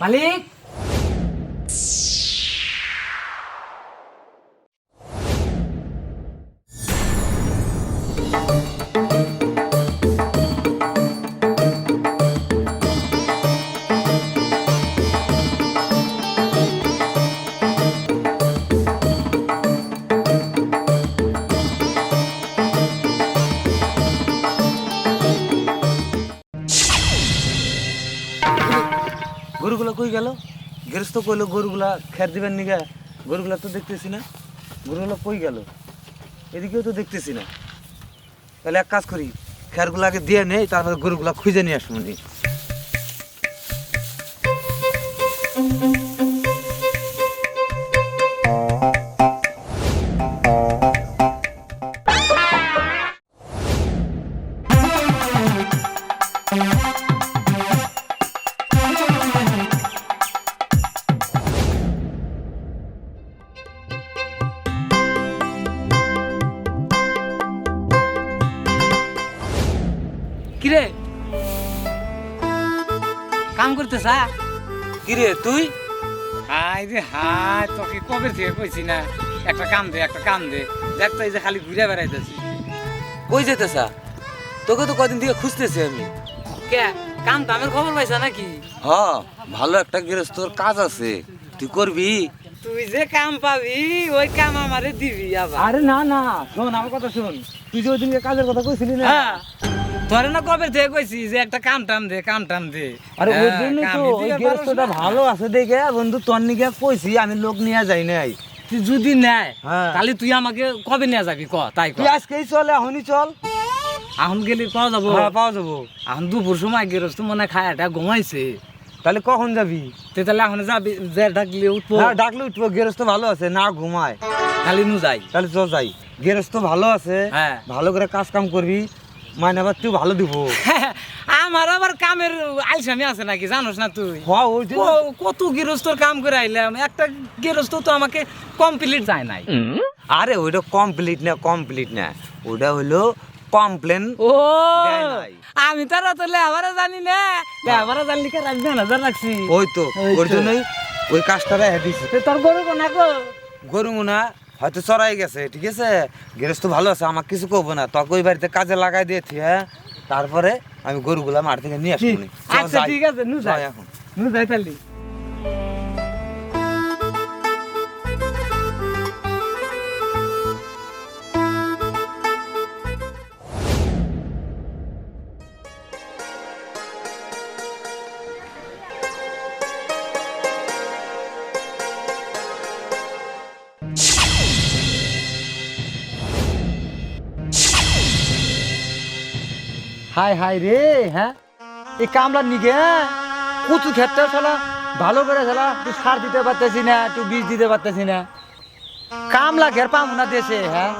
মালিক গেরস্ত কইলো গরুগুলা খের দিবেন নিগা, গরুগুলা তো দেখতেছি না। গরুগুলা কই গেল? এদিকেও তো দেখতেছি না। তাহলে এক কাজ করি খেরগুলো আগে দিয়ে নেই, তারপরে গরুগুলা খুঁজে নিয়ে আসব নি কাম দে একটা কাম দে দেখ তো এই যে খালি ঘুরে বেড়াইতেছি। কই যেতেছা? তোকে তো কদিন থেকে খুঁজতেছি আমি। কে? কাম দামের খবর পাইছা নাকি? হ ভালো একটা গৃহস্থর কাজ আছে। তুই করবি? তুই যে কাম পাবি ওই কাম আমারে দিবি আবার। আরে না না শোন আমার কথা শোন। তুই যে ওই দিনকে কাজের কথা কইছিলি না? হ্যাঁ। তোরে না কবে থেকে কইছি যে একটা কাম টাম দে কাম টাম দে। আরে ওই হ্যাঁ, জন্যই তো ওই গৃহস্থটা ভালো আছে দেখে। বন্ধু তোর নিকে কইছি আমি লোক নিয়ে যাই নাই। তুই যদি নেয় হ্যাঁ। তাহলে তুই আমাকে কবে নিয়ে যাবি? ক তাই তুই আজকেই চল এখনই চল। এখন গেলে পাওয়া যাব। হ্যাঁ পাওয়া যাব। এখন দুপুর সময় গেরস্ত মনে খায় এটা ঘুমাইছে। তাহলে কখন যাবি? তে তাহলে এখন যাবি যে ডাকলে উঠবো। হ্যাঁ ডাকলে উঠবো গৃহস্থ ভালো আছে না ঘুমায়। খালি নু যাই। তাহলে চল যাই। গৃহস্থ ভালো আছে হ্যাঁ। ভালো করে কাজ কাম করবি মাইনে আবার তুই ভালো দিব আমার আবার কামের আলসামি আছে নাকি? জানোস না তুই? হ্যাঁ কত গৃহস্থর কাম করে আইলাম? একটা গৃহস্থ তো আমাকে কমপ্লিট যায় নাই। আরে ওইটা কমপ্লিট না কমপ্লিট না। ওটা হলো কমপ্লেন ও। আমি তারা তো লেবারে জানি না। লেবারে জানলি কে রাখবি না জান রাখছি? ওই তো ওর জন্যই ওই কাজটা রেখে দিছি। তোর গরু কোনা গো? গরু মুনা হয়তো চড়াই গেছে ঠিক আছে? গৃহস্থ ভালো আছে আমাকে কিছু করব না। তোকে ওই বাড়িতে কাজে লাগাই দিয়েছি হ্যাঁ? তারপরে আমি গরুগুলা মাঠ থেকে নিয়ে আসব আচ্ছা ঠিক আছে নু যাই এখন। নু যাই তাহলে। হাই হাই রে হ্যাঁ? এই কামলার নিগে কচু ক্ষেতটা চলা ভালো করে চলা তুই সার দিতে পারতেছি না, তুই বীজ দিতে পারতেছি না। কামলা ঘের পাম না দেশে হ্যাঁ?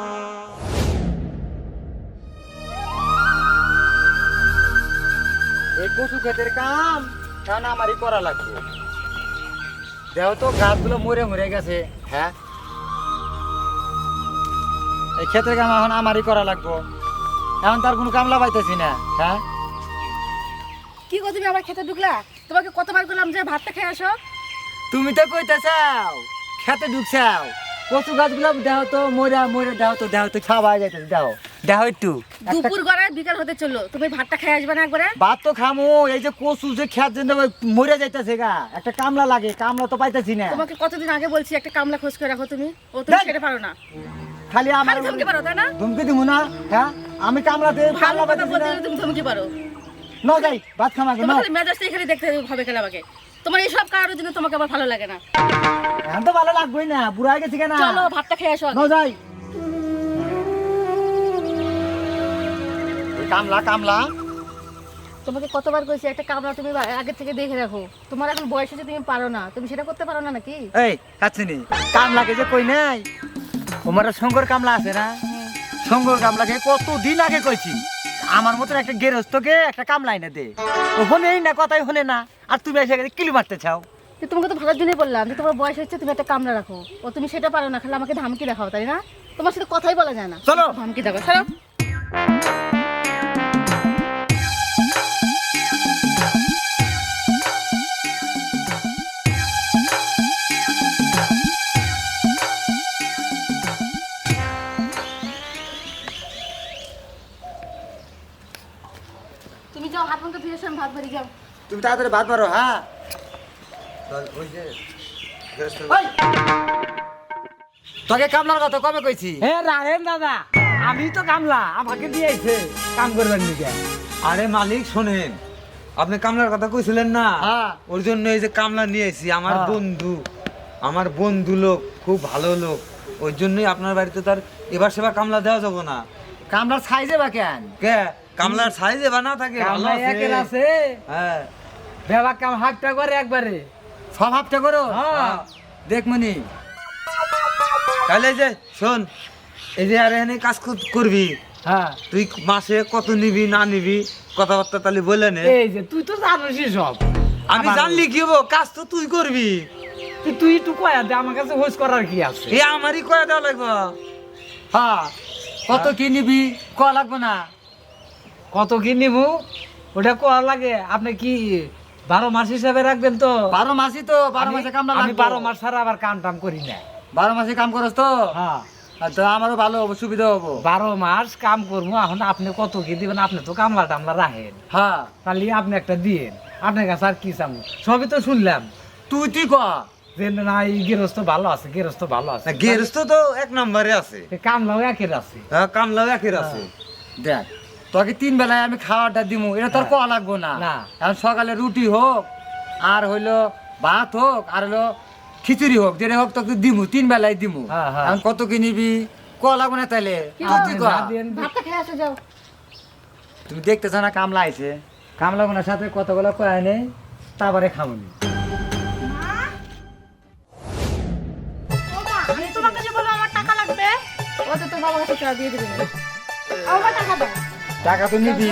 এই কচু ক্ষেতের কাম কারণ আমারই করা লাগবে। দেহ তো গাছগুলো মরে মরে গেছে হ্যাঁ? এই ক্ষেতের কাম এখন আমারই করা লাগবো। এখন তার কোনো কামলা পাইতেছি না হ্যাঁ? কি গো তুমি আবার খেতে ঢুকলা? তোমাকে কতবার বললাম যে ভাতটা খেয়ে আসো? তুমি তো কইতে চাও খেতে ঢুকছাও। কচু গাছগুলো দেহ তো মরা মরে দেহ তো দেহ তো খাওয়া যাইতেছে দেহ। দেহ একটু। দুপুর গড়ায় বিকাল হতে চলল। তুমি ভাতটা খেয়ে আসবে না একবারে? ভাত তো খামো এই যে কচু যে খেত জন্য মরে যাইতেছে গা। একটা কামলা লাগে কামলা তো পাইতেছি না। তোমাকে কতদিন আগে বলছি একটা কামলা খোঁজ করে রাখো তুমি। ও তুমি। সেটা পারো না। খালি আমার ধমকি পারো তাই না? ধমকি দিব না হ্যাঁ? আমি কামলাতে ভালো কামলা কথা বলতে তুমি ধমকি পারো ন যাই ভাত খামাকে তোমার ন। খালি মেজাজটা এখানে দেখতে হবে খেলে আমাকে? তোমার এইসব কারোর জন্য তোমাকে আবার ভালো লাগে না। এখন তো ভালো লাগবেই না বুড়া হয়ে গেছি কেনা? চলো ভাতটা খেয়ে আসো ন যাই। কামলা কামলা। তোমাকে কতবার কইছি একটা কামলা তুমি আগে থেকে দেখে রাখো। তোমার এখন বয়স হচ্ছে তুমি পারো না। তুমি সেটা করতে পারো না নাকি? এই কাছিনি কামলাকে যে কই নাই? তোমার শঙ্কর কামলা আছে না? শঙ্কর কামলাকে কত দিন আগে কইছি? আমার মতন একটা গেরস্তকে একটা কামলা এনে দে। ও হনেই না কথাই হনে না। আর তুমি এসে গেলে কিলি মারতে চাও? তোমাকে তো ভালোর জন্যই বললাম যে তোমার বয়স হচ্ছে তুমি একটা কামলা রাখো। ও তুমি সেটা পারো না খালি আমাকে ধমকি দেখাও তাই না? তোমার সাথে কথাই বলা যায় না। চলো। ধমকি দেখাও চলো তুমি তাড়াতাড়ি ভাত মারো হ্যাঁ? ওই যে তোকে কামলার কথা কবে কইছি? হে রাহেন দাদা আমি তো কামলা আমাকে দিয়েছে কাম করবেন নিকে? আরে মালিক শোনেন আপনি কামলার কথা কইছিলেন না? হ্যাঁ। ওর জন্য এই যে কামলা নিয়ে এসেছি আমার হ্যাঁ। বন্ধু আমার বন্ধু লোক খুব ভালো লোক। ওই জন্যই আপনার বাড়িতে তার এবার সেবার কামলা দেওয়া যাব না। কামলার সাইজে বা কেন? কে? কামলার সাইজে বানা থাকে ভালো আছে। হ্যাঁ। বেবা কাম হাতটা করে একবারে। সব হাফটা করো? হ্যাঁ। দেখ মনি। তাহলে যে শোন এই যে আর এখানে কাজ কর- করবি। হ্যাঁ। তুই মাসে কত নিবি না নিবি কথাবার্তা তাহলে বলে নে। এই যে তুই তো জানিসই সব আমি জানলি কি হব? কাজ তো তুই করবি। তুই একটু কয়া দে আমার কাছে হোস করার কি আছে? এ আমারই কয়া দেওয়া লাগবে। হ্যাঁ। কত কি নিবি ক লাগবে না? কত কি নিবো? ওটা করা লাগে। আপনি কি বারো মাস হিসাবে রাখবেন তো? বারো মাসই তো বারো মাসে কামলা আমি বারো মাস ছাড়া আবার কাম টাম করি না। বারো মাসে কাম করস তো? হ্যাঁ। তো আমারও ভালো হব সুবিধা হব। বারো মাস কাম করব এখন আপনি কত কি দিবেন? আপনি তো কামলা টামলা রাখেন। হ্যাঁ। তাহলে আপনি একটা দিয়েন। আপনার কাছে আর কি চাবো? সবই তো শুনলাম। তুই তুই ক? যে না এই গৃহস্থ ভালো আছে গৃহস্থ ভালো আছে। গেরস্ত তো এক নম্বরে আছে। কামলাও একের আছে। হ্যাঁ, কামলাও একের আছে। দেখ তোকে তিন বেলায় আমি খাওয়াটা দিমু এটা তোর কোয়া লাগবো না। না। এখন সকালে রুটি হোক আর হইল ভাত হোক আর হইল খিচুড়ি হোক যেটা হোক তোকে দিমু তিন বেলায় দিমু। হ্যাঁ, হ্যাঁ। এখন কত কি নিবি? কোয়া লাগবো না তাহলে। যা তুমি দেখতেছো না কামলা আইছে? কামলা গুনার সাথে কতগুলো কয়ে নেই? তারপরে খামনি আমি তোমার কাছে বলব আমার টাকা লাগবে ও তো তোর বাবার কাছে টাকা দিয়ে দেবে। আমার টাকা দাও। টাকা তো নিবি।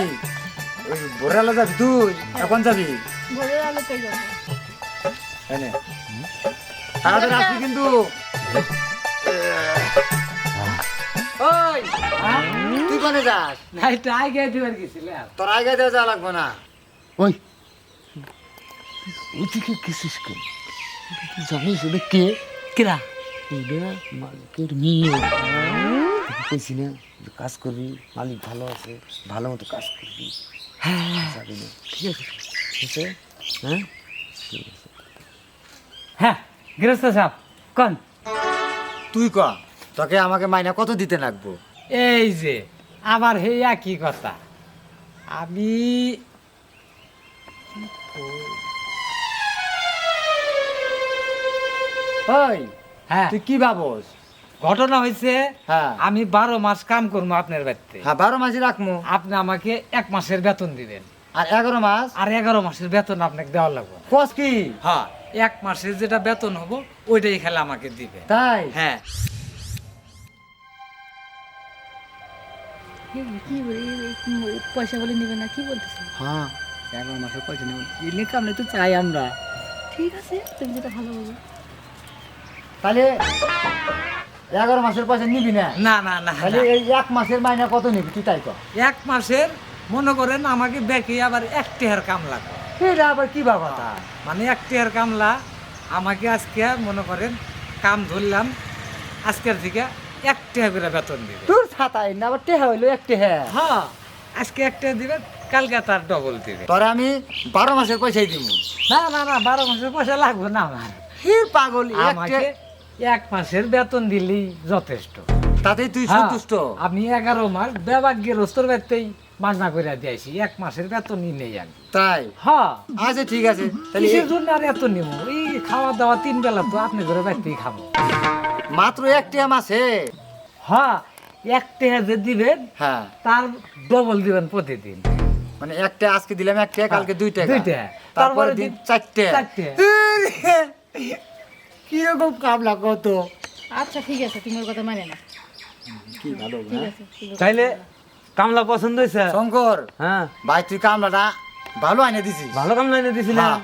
ভোরালে যাবি তুই এখন যাবি? তাড়াতাড়ি আসবি কিন্তু। ওই হ্যাঁ? তুই কোনে যাস? না এটা আগে দিবার গেছিলাম তোর আগে দেওয়া যা লাগবো না। ওই ওদিকে গেছিস কেন? জানিস ওটা কে? কিরা? ওটা মালিকের মেয়ে। কইছি না কাজ করবি মালিক ভালো আছে ভালো মতো কাজ করবি। না। ঠিক আছে। ঠিক আছে হ্যাঁ? ঠিক আছে হ্যাঁ গৃহস্থ সাহেব কন। তুই ক তোকে আমাকে মাইনা কত দিতে লাগবো? এই যে আবার হে একই কথা। আমি ওই হ্যাঁ। তুই কি ভাবস? ঘটনা হয়েছে হ্যাঁ। আমি বারো মাস কাম করব আপনার বাড়িতে। হ্যাঁ বারো মাসই রাখব আপনি আমাকে এক মাসের বেতন দিবেন। আর এগারো মাস? আর এগারো মাসের বেতন আপনাকে দেওয়া লাগবে। কস কি? হ্যাঁ এক মাসের যেটা বেতন হব ওইটাই খেলে আমাকে দিবে তাই? হ্যাঁ। কি পয়সা বলে নেবে না কি বলতেছে? হ্যাঁ এগারো মাসের পয়সা নেব। এলে কামলে তো চাই আমরা। ঠিক আছে তুমি যেটা ভালো বলো। তাহলে এগারো মাসের পয়সা নিবি না? না না না তাহলে এই এক মাসের মাইনা কত নিবি তুই তাই কর। এক মাসের মনে করেন আমাকে ব্যাকে আবার এক টেহার কাম লাগবে এটা আবার কি বাবা? তা মানে এক টেহার কামলা আমাকে আজকে মনে করেন কাম ধরলাম আজকের থেকে এক টেহা করে বেতন দিবে। তোর ছাতাই না আবার টেহা হইল এক টেহা। হ্যাঁ আজকে একটা দিবে কালকে তার ডবল দিবে। তোরে আমি বারো মাসের পয়সাই দিব। না না না বারো মাসের পয়সা লাগবে না আমার। হি পাগল আমাকে এক মাসের বেতন দিলেই যথেষ্ট। তাতেই তুই হ্যাঁ, সন্তুষ্ট? আমি এগারো মাস বেবাক গৃহস্থর বাড়িতেই বাজনা করে দিয়েছি এক মাসের বেতনই নেই আমি তাই? হ্যাঁ। আচ্ছা ঠিক আছে। তাহলে জন্য আর এত নিব এই খাওয়া দাওয়া তিন বেলা তো আপনি ঘরে বাড়িতেই খাব। মাত্র এক টেহা মাসে হ্যাঁ এক টেহা যে দিবেন হ্যাঁ। তার ডবল দিবেন প্রতিদিন। মানে একটা আজকে দিলাম এক টাকা কালকে দুই টাকা দুইটা। তারপরে দিন চারটে চারটে। কীরকম কামলা কত আচ্ছা ঠিক আছে তুমি ওর কথা মানে না। কি ভালো ঠিক আছে ঠিক আছে। তাইলে কামলা পছন্দ হয়েছে? শঙ্কর হ্যাঁ। ভাই তুই কামলাটা ভালো আইনে দিছিস? ভালো কামলা এনে দিছিলাম হ্যাঁ।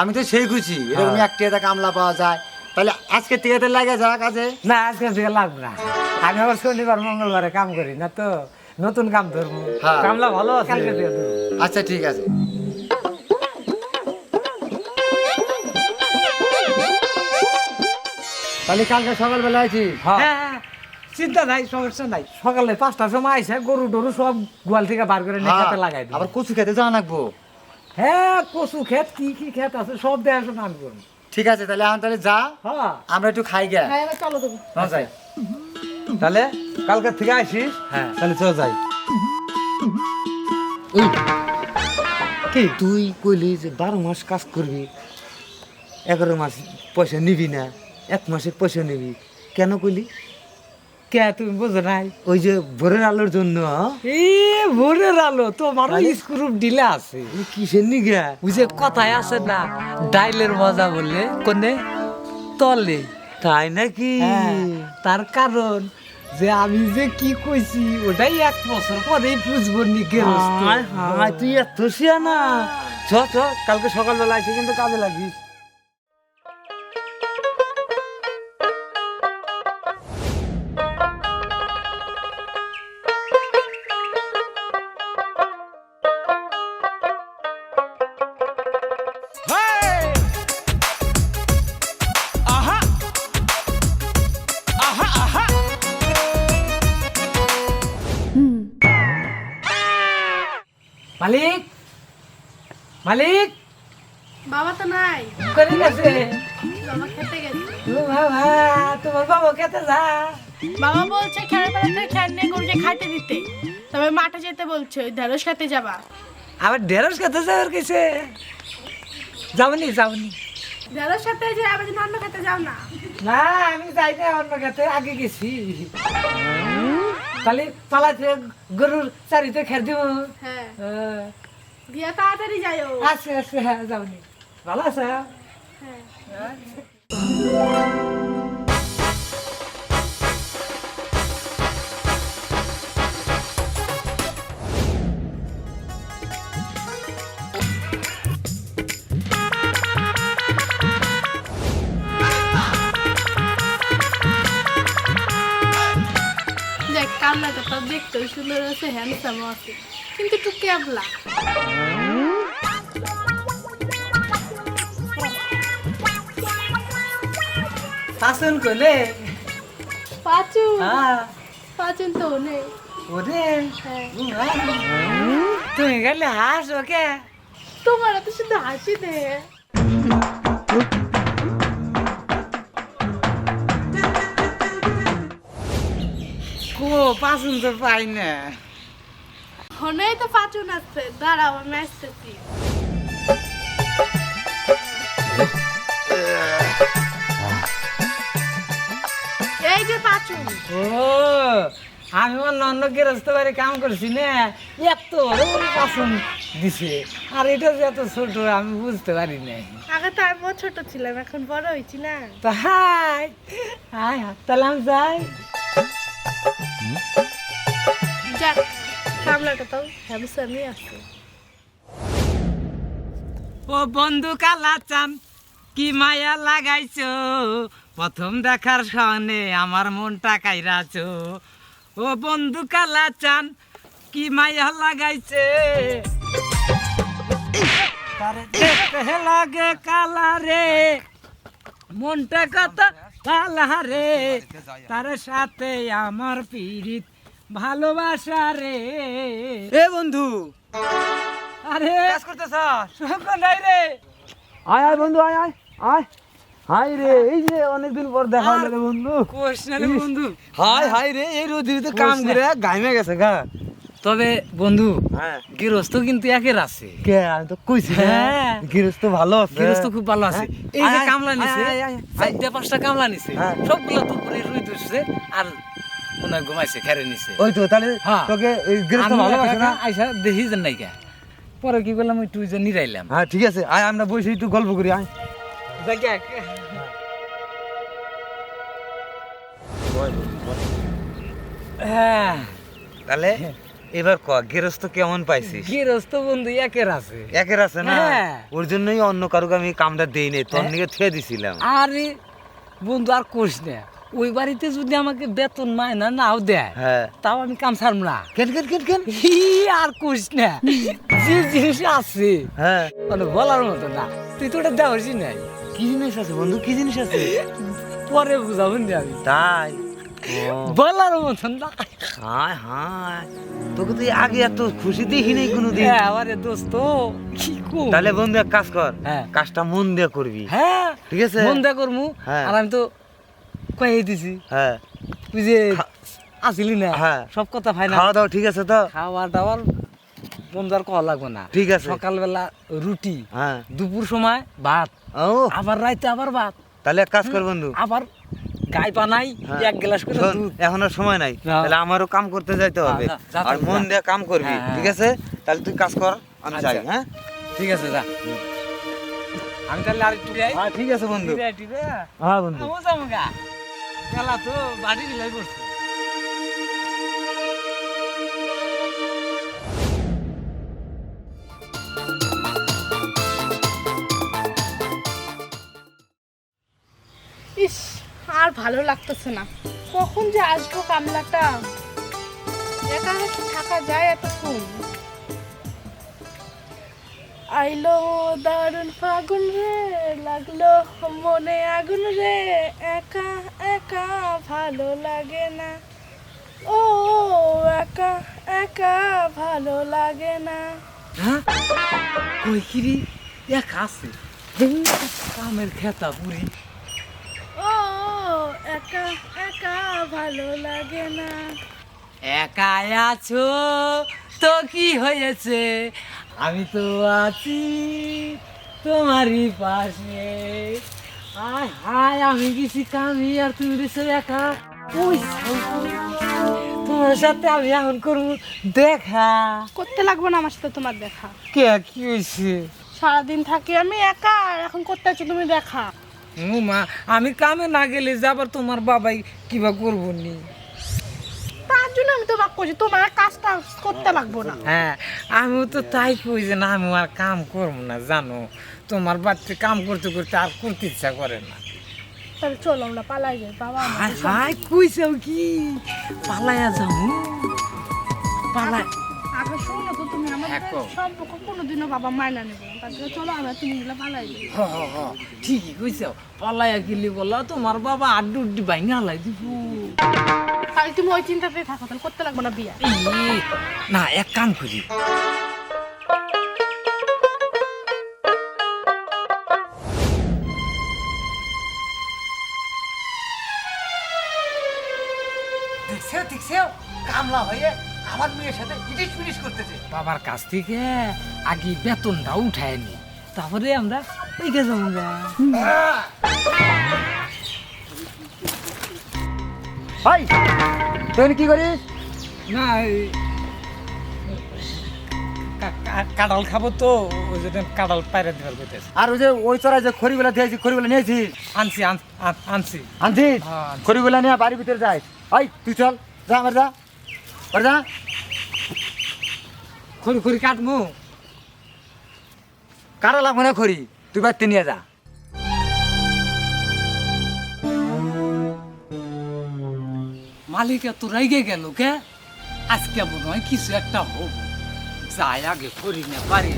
আমি তো সেই খুশি এরকম হ্যাঁ। এক টাকা কামলা পাওয়া যায়। তাহলে আজকে থেকে লাগে যা কাজে? না আজকের থেকে লাগবে না। আমি আবার শনিবার মঙ্গলবারে কাম করি না তো? নতুন কাম ধরবো। হ্যাঁ। কামলা ভালো আছে। কালকে থেকে ধরবো। আচ্ছা ঠিক আছে। তাহলে কালকে সকালবেলা আছি হ্যাঁ। হ্যাঁ হ্যাঁ, চিন্তা নাই সমস্যা নাই। সকালে পাঁচটার সময় আইসা গরু টরু সব গোয়াল থেকে বার করে নিয়ে হ্যাঁ, খেতে লাগাই আবার কচু খেতে যাওয়া লাগবো? হ্যাঁ কচু ক্ষেত কি কি ক্ষেত আছে সব দেখাশোনা আমি করব ঠিক আছে তাহলে এখন তাহলে যা। হ্যাঁ। আমরা একটু খাই গে হ্যাঁ চলো তুমি। যাই। তাহলে কালকে থেকে আসিস হ্যাঁ। তাহলে চল যাই। কি তুই কইলি যে বারো মাস কাজ করবি এগারো মাস পয়সা নিবি না? এক মাসের পয়সা নিবি। কেন কইলি? কে তুমি বোঝো নাই? ওই যে ভোরের আলোর জন্য? এই ভোরের আলো তোমারও স্ক্রুপ ডিলে আছে। কিসের নিগা? ওই যে কথায় আছে না ডাইলের মজা বললে কোনে? তলে। তাই নাকি? হ্যাঁ, তার কারণ যে আমি যে কি কইছি ওটাই এক বছর পরেই বুঝব নি তুই এত না চ চ কালকে সকালবেলা এসে কিন্তু কাজে লাগিস। বাবা বলছে খেয়ার বেড়াতে খেয়ার নিয়ে গরুকে খাইতে দিতে। তবে মাঠে যেতে বলছে ওই ঢেঁড়স খেতে যাবা? আবার ঢেঁড়স খেতে যাওয়ার কেছে যাবনি যাবনি ঢেঁড়স খেতে যে আবার অন্য খেতে যাও না? না আমি যাই না অন্য খেতে আগে গেছি। তাহলে পালাতে গরুর চারিতে খের দিব। হ্যাঁ। দিয়া তাড়াতাড়ি যাইও। আছে আছে হ্যাঁ যাবনি ভালো আছে? হ্যাঁ। কামলাটা তো দেখতে সুন্দর আছে হ্যান্ডসাম আছে কিন্তু একটু ক্যাবলা। শাসন করলে পাচু হ্যাঁ। পাচুন তো নেই। ওরে হ্যাঁ। তুমি গেলে হাস ওকে তোমার তো শুধু হাসি দে। কো পাসুন তো পাই না। হনেই তো পাচুন আছে। দাঁড়াও আমি আসতেছি। এই যে পাচুন ও আমি অন্য গৃহস্থ বাড়ি কাম করছি না এত পাসুন দিছে। আর এটা যে এত ছোট আমি বুঝতে পারি না আগে তো আমি ছোট ছিলাম এখন বড় হয়েছি না। তো হাই হাই তাহলে আমি যাই। আছে। ও বন্ধু কালা চান কি মায়া লাগাইছো? প্রথম দেখার সনে আমার মনটা কাইরাছো। ও বন্ধু কালা চান কি মায়া লাগাইছে? লাগে কালা রে? মনটা কত কালা রে? তার সাথে আমার পীড়িত ভালোবাসা রে। এ বন্ধু। আরে কাজ করতেছ? শোক নাই রে। আয় আয় বন্ধু আয় আয় আয়। হাই রে এই যে অনেকদিন পর দেখা হলো রে বন্ধু। কোষ না রে বন্ধু। হাই হাই রে এই রোদিতে কাম করে গাইমে গেছে গা। তবে বন্ধু হ্যাঁ। গৃহস্থ কিন্তু একের আছে। কে আমি তো কইছি হ্যাঁ। গৃহস্থ ভালো আছে। গৃহস্থ খুব ভালো আছে। হ্যাঁ। এই যে কামলা নিছে। চারটা পাঁচটা কামলা নিছে। হ্যাঁ। সবগুলো তো উপরে রুই ধরছে। আর মনে ঘুমাইছে খেরে নিছে। ওই তো তাহলে হ্যাঁ। তোকে এই গৃহস্থ আমি ভালো একা আছে না আইসা দেখি যে নাই কা। পরে কি করলাম একটু যে নিরাইলাম। হ্যাঁ ঠিক আছে আয় আমরা বসে একটু গল্প করি আয়। হ্যাঁ। তাহলে এবার ক গৃহস্থ কেমন পাইছিস? গৃহস্থ বন্ধু একের আছে। একের আছে না? হ্যাঁ। ওর জন্যই অন্য কারোকে আমি কামটা দেই নাই তোর নিকে থুয়ে দিছিলাম। আরে বন্ধু আর কোষ না। ওই বাড়িতে যদি আমাকে বেতন মায়না নাও দেয়। হ্যাঁ। তাও আমি কাম ছাড়ব না। কেন কেন কেন কেন? আর কোষ না। যে জিনিস আছে হ্যাঁ। মানে বলার মতো না। তুই তো ওটা দেওয়ারই নাই। কি জিনিস আছে বন্ধু? কি জিনিস আছে? পরে বুঝাবো না আমি। তাই? বলার মতন না। হায় হায়। তোকে তুই আগে এত খুশি দেখি নাই কোনোদিন। আমারে দোস্ত কি তাহলে বন্ধু এক কাজ কর। হ্যাঁ। কাজটা মন দিয়ে করবি। হ্যাঁ। ঠিক আছে? মন দা করমু। হ্যাঁ। আর আমি তো কয়ে দিছি। হ্যাঁ। তুই যে আসিলি না? হ্যাঁ। সব কথা ফাইনা খাওয়া দাওয়া ঠিক আছে তো? খাওয়া দাওয়ার বন্ধার কওয়া লাগবে না। ঠিক আছে। সকালবেলা রুটি হ্যাঁ। দুপুর সময় ভাত। ও। আবার রাইতে আবার ভাত। তাহলে এক কাজ কর বন্ধু। আবার গাই পানাই হ্যাঁ। এক গ্লাস করে দুধ। এখন আর সময় নাই। তাহলে আমারও কাম করতে যাইতে হবে। যা, যা তো, আর মন। দিয়ে কাম করবি হ্যাঁ, ঠিক আছে? তাহলে তুই কাজ কর আমি যাই আচ্ছা। হ্যাঁ? ঠিক আছে যা। আমি তাহলে আর একটু যাই। হ্যাঁ ঠিক আছে বন্ধু। হ্যাঁ বন্ধু। খেলা তো বাড়ি দিলাই করছে ইস, আর ভালো লাগতেছে না। কখন যে আসব কামলাটা? একা থাকা যায় এতক্ষণ। আইলো দারুণ ফাগুন রে, লাগল মনে আগুন রে, একা একা ভালো লাগে না। ও একা একা ভালো লাগে না। হ্যাঁ? কই কিরি আছে। কামের খেতা পুরি ও একা একা ভালো লাগে না। একা আছো তো কি হয়েছে? আমি তো আছি তোমারই পাশে। হায় হায় আমি গেছি কামি আর তুমি রয়েছো একা? ওই তোমার সাথে আমি এখন করব দেখা। করতে লাগবে না আমার সাথে তোমার দেখা। কে কি হয়েছে? সারাদিন থাকি আমি একা আর এখন করতে আছো তুমি দেখা। ও মা আমি কামে না গেলে যে আবার তোমার বাবাই কিবা করব নি? তার জন্য আমি তো বাক করছি তোমার কাজটা করতে লাগবো না। হ্যাঁ আমিও তো তাই কই যে না আমি আর কাম করব না জানো? তোমার বাচ্চা কাম করতে করতে আর করতে ইচ্ছা করে না। তাহলে চলো আমরা পালাই যাই বাবা হায় কইছাও কি? পালায়া যাব পালাই আগে শোনো তো তুমি আমার হ্যাঁ। সম্পর্ক কোনোদিনও বাবা মায়না নেব না। তার জন্য চলো আমরা তুমি মিলে পালাই যাই। হ হ হ ঠিকই কইছাও পালায়া গেলি বলা তোমার বাবা আড্ডু উড্ডি বাইঙ্গা হালাই দিব। তাহলে তুমি ওই চিন্তাতেই থাকো তাহলে করতে লাগবো না বিয়া। না এক কাম করি। আমার মেয়ের সাথে ইটিস করতেছে। বাবার কাছ থেকে আগে বেতনটা উঠায় নি তারপরে আমরা ভাই তুই কি করিস? না এই- কা- কা- কাঁঠাল খাব তো ওই জন্য কাঁঠাল পায়রা দেওয়ার করতেছে আর ওই যে ওই চড়াই যে খড়িগুলা দিয়েছি খড়িগুলা নিয়েছি আনছি আন- আন- আনছি। হ্যাঁ। খড়িগুলা নিয়ে বাড়ির ভিতরে যাই। ওই তুই চল যা আমার যা। যা। খড়ি খড়ি কাটমু। কারা লাগবে না খড়ি? তুই বাড়িতে নিয়ে যা। মালিক এত রেগে গেল কে? আজকে মনে হয় কিছু একটা হোক যাই আগে করি না পারি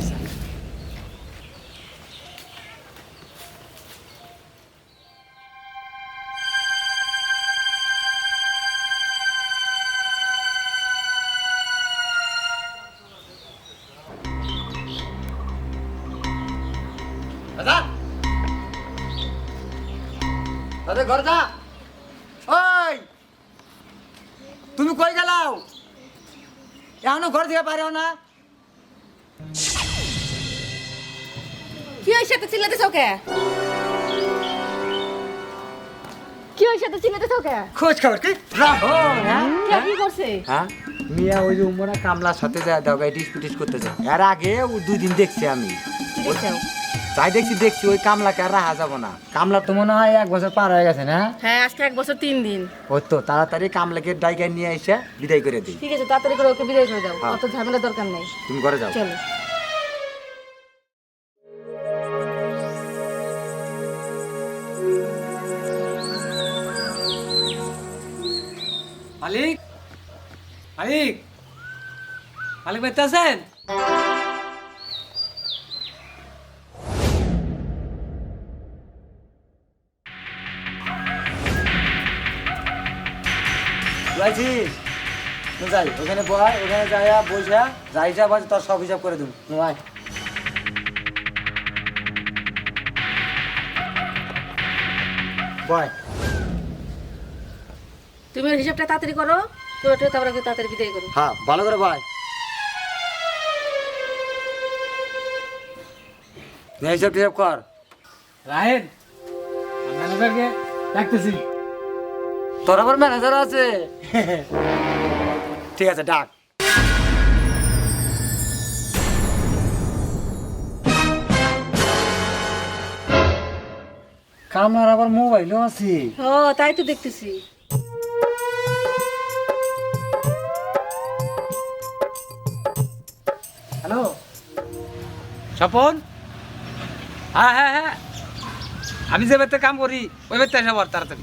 দাদা। দাদা ঘর যা। ওই তুমি কই গেলাও এখনও ঘর থেকে পারেও না। কি হয়েছে তো চিল্লাতেছ ওকে? কি হয়েছে তো চিল্লাতেছ ওকে? খোঁজ খবর কি? রাখো হ্যাঁ? কি করছে? হ্যাঁ? মিয়া ওই যে উমরা কামলার সাথে যায় দাও গাই ডিসপিটিস করতে যায় এর আগে দুই দিন দেখছি আমি। দেখছ? তাই দেখছি দেখছি ওই কামলাকে আর রাহা যাব না। কামলা তো মনে হয় এক বছর পার হয়ে গেছে না? হ্যাঁ আজকে এক বছর তিন দিন। ওই তো তাড়াতাড়ি কামলাকে ডাইকায় নিয়ে এসে বিদায় করে দিই। ঠিক আছে তাড়াতাড়ি করে ওকে বিদায় করে দাও। হ্যাঁ। অত ঝামেলা দরকার নেই। তুমি ঘরে যাও। চলো। মালিক? মালিক? মালিক বাইতে আছেন? যাই ওখানে বয় ওখানে যাইয়া বসা যা হিসাব আছে তোর সব হিসাব করে দেবো। নয় বয়। তুমি ওর হিসাবটা তাড়াতাড়ি করো তো ওটা তারপরে ওকে তাড়াতাড়ি বিদায় করো। হ্যাঁ ভালো করে বয়। নে হিসাব টিসাব কর। রাহেন ম্যানেজারকে ডাকতেছি। তোর আবার ম্যানেজার আছে? ঠিক আছে ডাক কামার আবার মোবাইলও আছে। ও তাই তো দেখতেছি। হ্যালো? স্বপন? হ্যাঁ হ্যাঁ হ্যাঁ। আমি যে বেতে কাম করি ওই বেতে এসে বল তাড়াতাড়ি।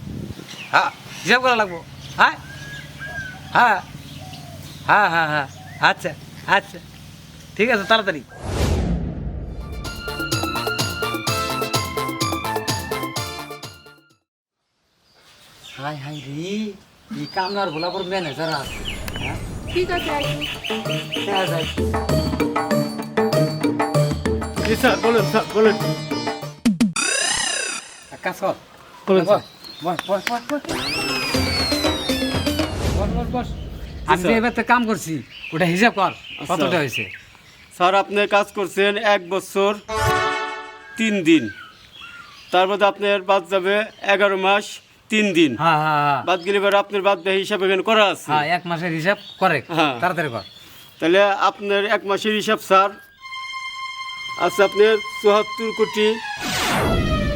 হ্যাঁ হিসাব করা লাগবো। হ্যাঁ? হ্যাঁ। হ্যাঁ হ্যাঁ হ্যাঁ। আচ্ছা আচ্ছা ঠিক আছে তাড়াতাড়ি। হাই হাই রে এই কামলার গোলাপুর ম্যানেজার আছে হ্যাঁ? ঠিক আছে হ্যাঁ যাই। স্যার বলেন স্যার বলেন। কাজ কর। বলেন বস বস বস। বস বস বস। আমি যে এবারে কাম করছি ওটা হিসাব কর কতটা হয়েছে? স্যার আপনি কাজ করছেন এক বছর তিন দিন। তার মধ্যে আপনার বাদ যাবে এগারো মাস তিন দিন। হ্যাঁ হ্যাঁ হ্যাঁ। বাদ গেলে এবার আপনার বাদ ব্যয় হিসাব এখানে করা আছে। হ্যাঁ এক মাসের হিসাব করে হ্যাঁ। তাড়াতাড়ি কর। তাহলে আপনার এক মাসের হিসাব স্যার। আছে আপনার চুয়াত্তর কোটি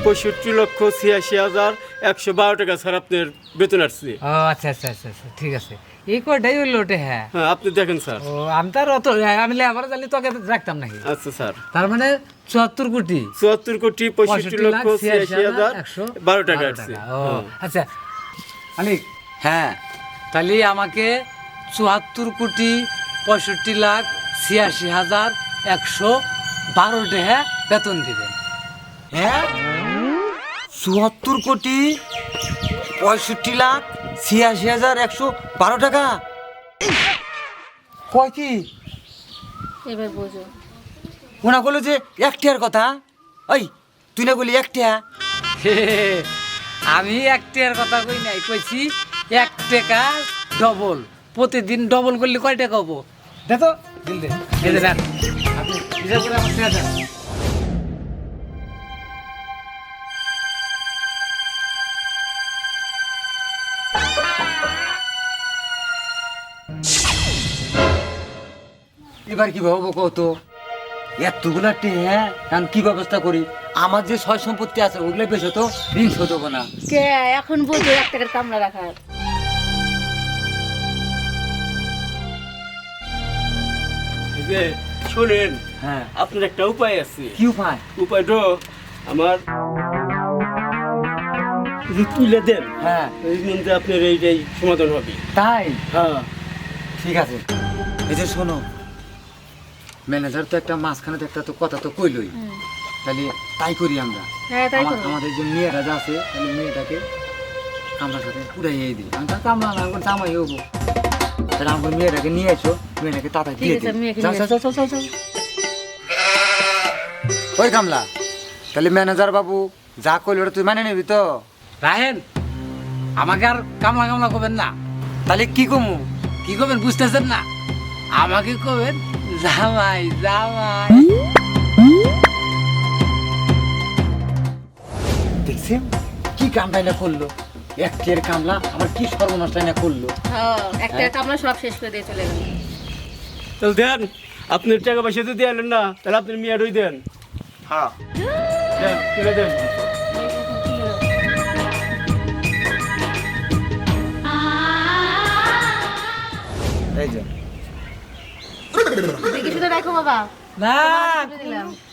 পঁয়ষট্টি লক্ষ ছিয়াশি হাজার একশো বারো টাকা স্যার আপনার বেতন আসছে। আচ্ছা আচ্ছা আচ্ছা আচ্ছা ঠিক আছে। এই কয়টাই হইল ওটে হ্যাঁ। হ্যাঁ আপনি দেখেন স্যার। ও আমি তার অত আমি লেবার জানি তোকে রাখতাম নাকি? আচ্ছা স্যার। তার মানে চুয়াত্তর কোটি? চুয়াত্তর কোটি পঁয়ষট্টি লক্ষ ছিয়াশি হাজার বারো টাকা ও হ্যাঁ। আচ্ছা। মালিক হ্যাঁ তাহলে আমাকে চুয়াত্তর কোটি পঁয়ষট্টি লাখ ছিয়াশি হাজার একশো বারো টাকা বেতন দিবেন। হ্যাঁ? চুয়াত্তর কোটি পঁয়ষট্টি লাখ ছিয়াশি হাজার একশো বারো টাকা। কয় কি? এবার বোঝো। ওনা বলল যে একটিয়ার কথা। ওই তুই না বলি একটিয়া? আমি একটার কথা কই নাই কইছি এক টাকা ডবল প্রতিদিন ডবল করলে কয় টাকা হব? দেখো দিল দে। আপনি হিসাব করে আমার এবার কি ভাববো কত? এতগুলা টেহা এখন কি ব্যবস্থা করি? আমার যে সয় সম্পত্তি আছে ওগুলো বেশ হতো ঋণ শোধ হব না। কে? এখন বোঝো এক টাকার কামলা রাখার যে শোনেন হ্যাঁ। আপনার একটা উপায় আছে। কি উপায়? উপায়টা আমার তুলে দেন হ্যাঁ। এই মধ্যে আপনার এইটাই সমাধান হবে। তাই? হ্যাঁ। ঠিক আছে। এই যে শোনো ম্যানেজার তো একটা মাঝখানে তো একটা তো কথা তো কইলই। তাহলে তাই করি আমরা। হ্যাঁ করো। আমাদের যে মেয়েটা যা আছে তাহলে মেয়েটাকে আমরা সাথে উড়াইয়ে দিই। আমি কামলা না এখন জামাই হব। তাহলে আমার মেয়েটাকে নিয়ে এসো মেয়েটাকে ঠিক দিয়ে দিই। যাও, যাও, যাও, যাও, যাও। ওই কামলা তাহলে ম্যানেজার বাবু যা কইল ওটা তুই মানে নিবি তো? রাহেন আমাকে আর কামলা কামলা করবেন না। তাহলে কি কমু? কি করবেন বুঝতেছেন না? আমাকে করবেন জামাই জামাই দেখছেন? কি কামটাই না করল একটের কামলা আমার কি সর্বনাশটাই না করল? হ্যাঁ এক টাকার কামলা সব শেষ করে দিয়ে চলে গেল। তাহলে দেন আপনার টাকা পয়সা তো দিয়ে না তাহলে আপনার মেয়ারই দেন। হ্যাঁ। দেন তুলে দেন। রাখো বাবা না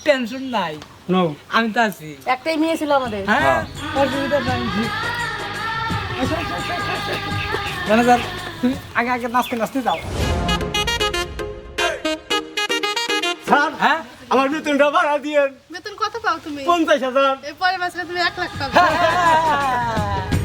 টেনশন নাই। নো আমি তো আছি। একটাই মেয়ে ছিল আমাদের। হ্যাঁ ম্যানেজার তুমি আগে আগে নাচতে নাচতে যাও। স্যার হ্যাঁ? আমার বেতনটা বাড়া দিয়েন। বেতন কত পাও তুমি? পঞ্চাশ হাজার। এরপরে মাসে তুমি এক লাখ পাবে। হ্যাঁ।